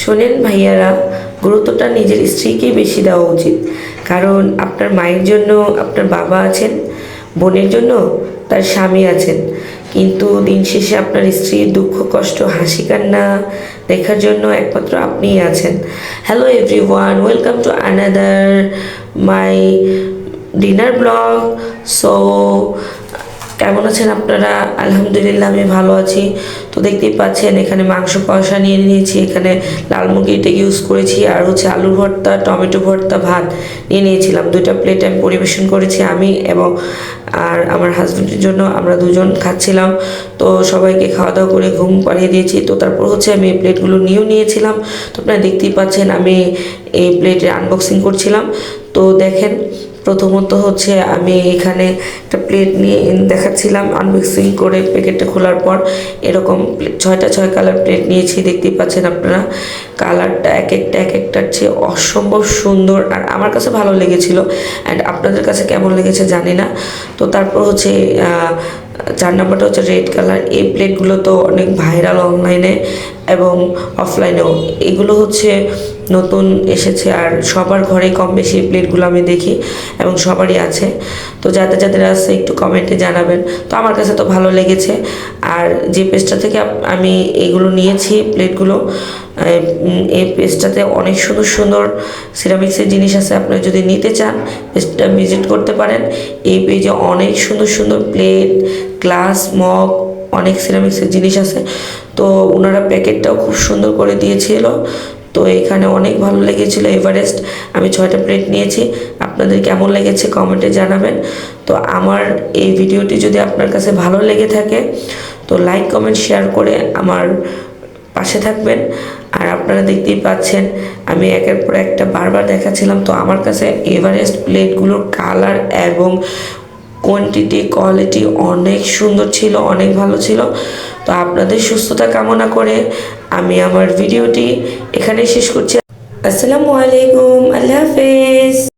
শোনেন ভাইয়ারা, গুরুত্বটা নিজের স্ত্রীকেই বেশি দেওয়া উচিত। কারণ আপনার মায়ের জন্য আপনার বাবা আছেন, বোনের জন্য তার স্বামী আছেন। কিন্তু দিন শেষে আপনার স্ত্রীর দুঃখ, কষ্ট, হাসি, কান্না দেখার জন্য একমাত্র আপনিই আছেন। Hello everyone welcome to another my dinner blog so কেমন আছেন আপনারা? আলহামদুলিল্লাহ, আমি ভালো আছি। তো দেখতেই পাচ্ছেন, এখানে মাংস কষা নিয়ে নিয়েছি, এখানে লাল মুরগিটা ইউজ করেছি, আর হচ্ছে আলু ভর্তা, টমেটো ভর্তা, ভাত নিয়ে নিয়েছিলাম। দুইটা প্লেট আমি পরিবেশন করেছি আমি এবং আর আমার হাজব্যান্ডের জন্য আমরা দুজন খাচ্ছিলাম। তো সবাইকে খাওয়া দাওয়া করে ঘুম পাড়িয়ে দিয়েছি। তো তারপর হচ্ছে আমি এই প্লেটগুলো নিয়েও নিয়েছিলাম। তো আপনারা দেখতেই পাচ্ছেন, আমি এই প্লেটের আনবক্সিং করছিলাম। তো দেখেন, প্রথমত হচ্ছে আমি এখানে একটা প্লেট নিয়ে দেখাচ্ছিলাম আনবক্সিং করে প্যাকেটটা খোলার পর এরকম ছয়টা, ছয় কালার প্লেট নিয়েছি, দেখতেই পাচ্ছেন আপনারা। কালারটা এক একটা, এক একটার চেয়ে অসম্ভব সুন্দর আর আমার কাছে ভালো লেগেছিল অ্যান্ড আপনাদের কাছে কেমন লেগেছে জানি না। তো তারপর হচ্ছে চার নাম্বারটা হচ্ছে রেড কালার এই প্লেটগুলো তো অনেক ভাইরাল অনলাইনে এবং অফলাইনেও এগুলো হচ্ছে নতুন এসেছে আর সবার ঘরে কম বেশি প্লেটগুলো আমি দেখি এবং সবারই আছে। তো যাদের যাদের আছে একটু কমেন্টে জানাবেন। তো আমার কাছে তো ভালো লেগেছে। আর যে পেজটা থেকে আমি এগুলো নিয়েছি প্লেটগুলো এই পেজটাতে অনেক সুন্দর সুন্দর সিরামিক্সের জিনিস আছে। আপনি যদি নিতে চান পেজটা ভিজিট করতে পারেন। এই পেজে অনেক সুন্দর সুন্দর প্লেট গ্লাস মগ অনেক সিরামিক্সের জিনিস আছে। তো ওনারা প্যাকেটটাও খুব সুন্দর করে দিয়েছিল। তো এখানে অনেক ভালো লেগেছিল এভারেস্ট। আমি ছয়টা প্লেট নিয়েছি। আপনাদের কেমন লেগেছে কমেন্টে জানাবেন। তো আমার এই ভিডিওটি যদি আপনার কাছে ভালো লেগে থাকে, তো লাইক কমেন্ট শেয়ার করে আমার পাশে থাকবেন। আর আপনারা দেখতেই পাচ্ছেন, আমি একের পর একটা বারবার দেখাচ্ছিলাম। তো আমার কাছে এভারেস্ট প্লেটগুলোর কালার এবং কোয়ান্টিটি কোয়ালিটি অনেক সুন্দর ছিল, অনেক ভালো ছিল। তো আপনাদের সুস্থতা কামনা করে আমি আমার ভিডিওটি এখানে শেষ করছি। আসসালামু আলাইকুম, আল্লাহ হাফেজ।